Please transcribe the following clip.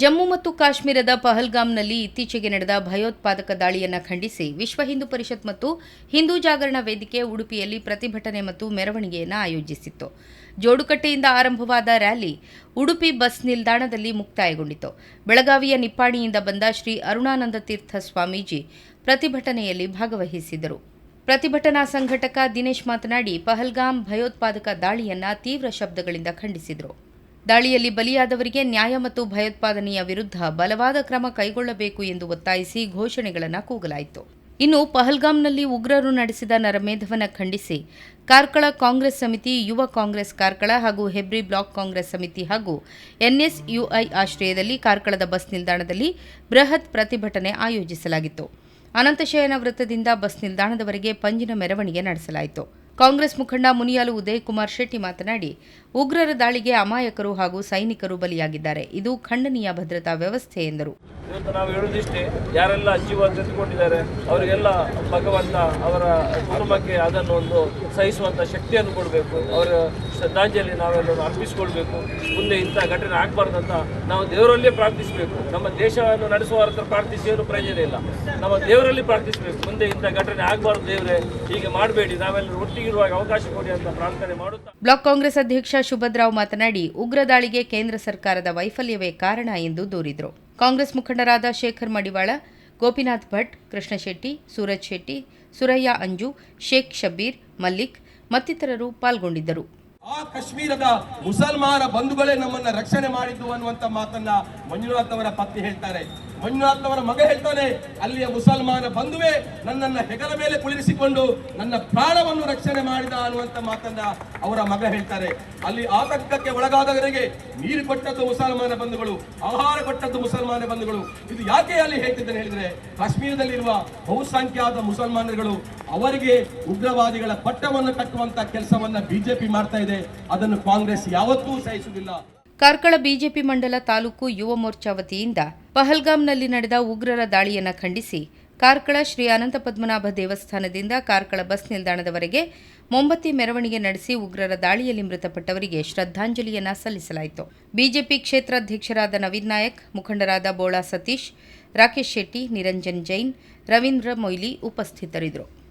ಜಮ್ಮು ಮತ್ತು ಕಾಶ್ಮೀರದ ಪಹಲ್ಗಾಮ್ನಲ್ಲಿ ಇತ್ತೀಚೆಗೆ ನಡೆದ ಭಯೋತ್ಪಾದಕ ದಾಳಿಯನ್ನು ಖಂಡಿಸಿ ವಿಶ್ವ ಹಿಂದೂ ಪರಿಷತ್ ಮತ್ತು ಹಿಂದೂ ಜಾಗರಣ ವೇದಿಕೆ ಉಡುಪಿಯಲ್ಲಿ ಪ್ರತಿಭಟನೆ ಮತ್ತು ಮೆರವಣಿಗೆಯನ್ನು ಆಯೋಜಿಸಿತ್ತು. ಜೋಡುಕಟ್ಟೆಯಿಂದ ಆರಂಭವಾದ ರ್ಯಾಲಿ ಉಡುಪಿ ಬಸ್ ನಿಲ್ದಾಣದಲ್ಲಿ ಮುಕ್ತಾಯಗೊಂಡಿತು. ಬೆಳಗಾವಿಯ ನಿಪ್ಪಾಣಿಯಿಂದ ಬಂದ ಶ್ರೀ ಅರುಣಾನಂದ ತೀರ್ಥ ಸ್ವಾಮೀಜಿ ಪ್ರತಿಭಟನೆಯಲ್ಲಿ ಭಾಗವಹಿಸಿದರು ಪ್ರತಿಭಟನಾ ಸಂಘಟಕ ದಿನೇಶ್ ಮಾತನಾಡಿ, ಪಹಲ್ಗಾಮ್ ಭಯೋತ್ಪಾದಕ ದಾಳಿಯನ್ನ ತೀವ್ರ ಶಬ್ದಗಳಿಂದ ಖಂಡಿಸಿದರು. ದಾಳಿಯಲ್ಲಿ ಬಲಿಯಾದವರಿಗೆ ನ್ಯಾಯ ಮತ್ತು ಭಯೋತ್ಪಾದನೆಯ ವಿರುದ್ಧ ಬಲವಾದ ಕ್ರಮ ಕೈಗೊಳ್ಳಬೇಕು ಎಂದು ಒತ್ತಾಯಿಸಿ ಘೋಷಣೆಗಳನ್ನು ಕೂಗಲಾಯಿತು. ಇನ್ನು ಪಹಲ್ಗಾಮ್ನಲ್ಲಿ ಉಗ್ರರು ನಡೆಸಿದ ನರಮೇಧವನ್ನು ಖಂಡಿಸಿ, ಕಾರ್ಕಳ ಕಾಂಗ್ರೆಸ್ ಸಮಿತಿ, ಯುವ ಕಾಂಗ್ರೆಸ್ ಕಾರ್ಕಳ ಹಾಗೂ ಹೆಬ್ರಿ ಬ್ಲಾಕ್ ಕಾಂಗ್ರೆಸ್ ಸಮಿತಿ ಹಾಗೂ ಎನ್ಎಸ್ಯುಐ ಆಶ್ರಯದಲ್ಲಿ ಕಾರ್ಕಳದ ಬಸ್ ನಿಲ್ದಾಣದಲ್ಲಿ ಬೃಹತ್ ಪ್ರತಿಭಟನೆ ಆಯೋಜಿಸಲಾಗಿತ್ತು. ಅನಂತಶಯನ ವೃತ್ತದಿಂದ ಬಸ್ ನಿಲ್ದಾಣದವರೆಗೆ ಪಂಜಿನ ಮೆರವಣಿಗೆ ನಡೆಸಲಾಯಿತು. ಕಾಂಗ್ರೆಸ್ ಮುಖಂಡ ಮುನಿಯಾಲು ಉದಯಕುಮಾರ್ ಶೆಟ್ಟಿ ಮಾತನಾಡಿ, ಉಗ್ರರ ದಾಳಿಗೆ ಅಮಾಯಕರು ಹಾಗೂ ಸೈನಿಕರು ಬಲಿಯಾಗಿದ್ದಾರೆ. ಇದು ಖಂಡನೀಯ ಭದ್ರತಾ ವ್ಯವಸ್ಥೆ ಎಂದರು. ಇವತ್ತು ನಾವು ಹೇಳುವುದಿಷ್ಟೇ, ಯಾರೆಲ್ಲ ಜೀವ ತೆಗೆದುಕೊಂಡಿದ್ದಾರೆ, ಅವರಿಗೆಲ್ಲ ಭಗವಂತ ಅವರ ಕುಟುಂಬಕ್ಕೆ ಅದನ್ನು ಒಂದು ಸಹಿಸುವಂಥ ಶಕ್ತಿಯನ್ನು ಕೊಡಬೇಕು, ಅವರ ಶ್ರದ್ಧಾಂಜಲಿ ನಾವೆಲ್ಲರೂ ಅರ್ಪಿಸಿಕೊಳ್ಬೇಕು, ಮುಂದೆ ಇಂಥ ಘಟನೆ ಆಗಬಾರ್ದಂತ ನಾವು ದೇವರಲ್ಲೇ ಪ್ರಾರ್ಥಿಸಬೇಕು. ನಮ್ಮ ದೇಶವನ್ನು ನಡೆಸುವ ಹತ್ರ ಪ್ರಾರ್ಥಿಸಿ ಪ್ರಯೋಜನ ಇಲ್ಲ. ನಮ್ಮ ದೇವರಲ್ಲಿ ಪ್ರಾರ್ಥಿಸಬೇಕು. ಮುಂದೆ ಇಂಥ ಘಟನೆ ಆಗಬಾರ್ದು ದೇವರೇ, ಹೀಗೆ ಮಾಡಬೇಡಿ, ನಾವೆಲ್ಲರೂ ಅವಕಾಶ ಕೊಡಿ ಅಂತ ಪ್ರಾರ್ಥನೆ ಮಾಡುತ್ತಾ ಬ್ಲಾಕ್ ಕಾಂಗ್ರೆಸ್ ಅಧ್ಯಕ್ಷ ಶುಭದ್ರಾವ್ ಮಾತನಾಡಿ ಉಗ್ರ ದಾಳಿಗೆ ಕೇಂದ್ರ ಸರ್ಕಾರದ ವೈಫಲ್ಯವೇ ಕಾರಣ ಎಂದು ದೂರಿದರು. ಕಾಂಗ್ರೆಸ್ ಮುಖಂಡರಾದ ಶೇಖರ್ ಮಡಿವಾಳ ಗೋಪಿನಾಥ್ ಭಟ್ ಕೃಷ್ಣ ಶೆಟ್ಟಿ ಸೂರಜ್ ಶೆಟ್ಟಿ ಸುರಯ್ಯ ಅಂಜು ಶೇಖ್ ಶಬೀರ್ ಮಲ್ಲಿಕ್ ಮತ್ತಿತರರು ಪಾಲ್ಗೊಂಡಿದ್ದರು. ಆ ಕಾಶ್ಮೀರದ ಮುಸಲ್ಮಾನ ಬಂಧುಗಳೇ ನಮ್ಮನ್ನ ರಕ್ಷಣೆ ಮಾಡಿದ್ದು ಅನ್ನುವಂತ ಮಾತನ್ನ ಮಂಜುನಾಥ್ ಅವರ ಪತ್ನಿ ಹೇಳ್ತಾರೆ. ಮಂಜುನಾಥ್ ಅವರ ಮಗ ಹೇಳ್ತಾನೆ, ಅಲ್ಲಿಯ ಮುಸಲ್ಮಾನ ಬಂಧುವೇ, ನನ್ನನ್ನ ಹೆಗಲ ಮೇಲೆ ಕುಳಿರಿಸಿಕೊಂಡು ನನ್ನ ಪ್ರಾಣವನ್ನು ರಕ್ಷಣೆ ಮಾಡಿದ ಅನ್ನುವಂತ ಮಾತನ್ನ ಅವರ ಮಗ ಹೇಳ್ತಾರೆ. ಅಲ್ಲಿ ಆತಂಕಕ್ಕೆ ಒಳಗಾದವರಿಗೆ ನೀರು ಕೊಟ್ಟದ್ದು ಮುಸಲ್ಮಾನ ಬಂಧುಗಳು, ಆಹಾರ ಕೊಟ್ಟದ್ದು ಮುಸಲ್ಮಾನ ಬಂಧುಗಳು. ಇದು ಯಾಕೆ ಅಲ್ಲಿ ಹೇಳ್ತಿದ್ದೇನೆ ಹೇಳಿದ್ರೆ, ಕಾಶ್ಮೀರದಲ್ಲಿರುವ ಬಹುಸಂಖ್ಯಾತ ಮುಸಲ್ಮಾನರುಗಳು ಅವರಿಗೆ ಉಗ್ರವಾದಿಗಳ ಪಟ್ಟವನ್ನು ಕಟ್ಟುವಂತ ಕೆಲಸವನ್ನ ಬಿಜೆಪಿ ಮಾಡ್ತಾ ಇದೆ. ಅದನ್ನು ಕಾಂಗ್ರೆಸ್ ಯಾವತ್ತೂ ಸಹಿಸುವುದಿಲ್ಲ. ಕಾರ್ಕಳ ಬಿಜೆಪಿ ಮಂಡಲ ತಾಲೂಕು ಯುವ ಮೋರ್ಚಾ ವತಿಯಿಂದ ಪಹಲ್ಗಾಮ್ನಲ್ಲಿ ನಡೆದ ಉಗ್ರರ ದಾಳಿಯನ್ನು ಖಂಡಿಸಿ ಕಾರ್ಕಳ ಶ್ರೀ ಅನಂತ ಪದ್ಮನಾಭ ದೇವಸ್ಥಾನದಿಂದ ಕಾರ್ಕಳ ಬಸ್ ನಿಲ್ದಾಣದವರೆಗೆ ಮೊಂಬತ್ತಿ ಮೆರವಣಿಗೆ ನಡೆಸಿ ಉಗ್ರರ ದಾಳಿಯಲ್ಲಿ ಮೃತಪಟ್ಟವರಿಗೆ ಶ್ರದ್ಧಾಂಜಲಿಯನ್ನು ಸಲ್ಲಿಸಲಾಯಿತು. ಬಿಜೆಪಿ ಕ್ಷೇತ್ರಾಧ್ಯಕ್ಷರಾದ ನವೀನ್ ನಾಯಕ್, ಮುಖಂಡರಾದ ಬೋಳಾ ಸತೀಶ್, ರಾಕೇಶ್ ಶೆಟ್ಟಿ, ನಿರಂಜನ್ ಜೈನ್, ರವೀಂದ್ರ ಮೊಯ್ಲಿ ಉಪಸ್ಥಿತರಿದ್ದರು.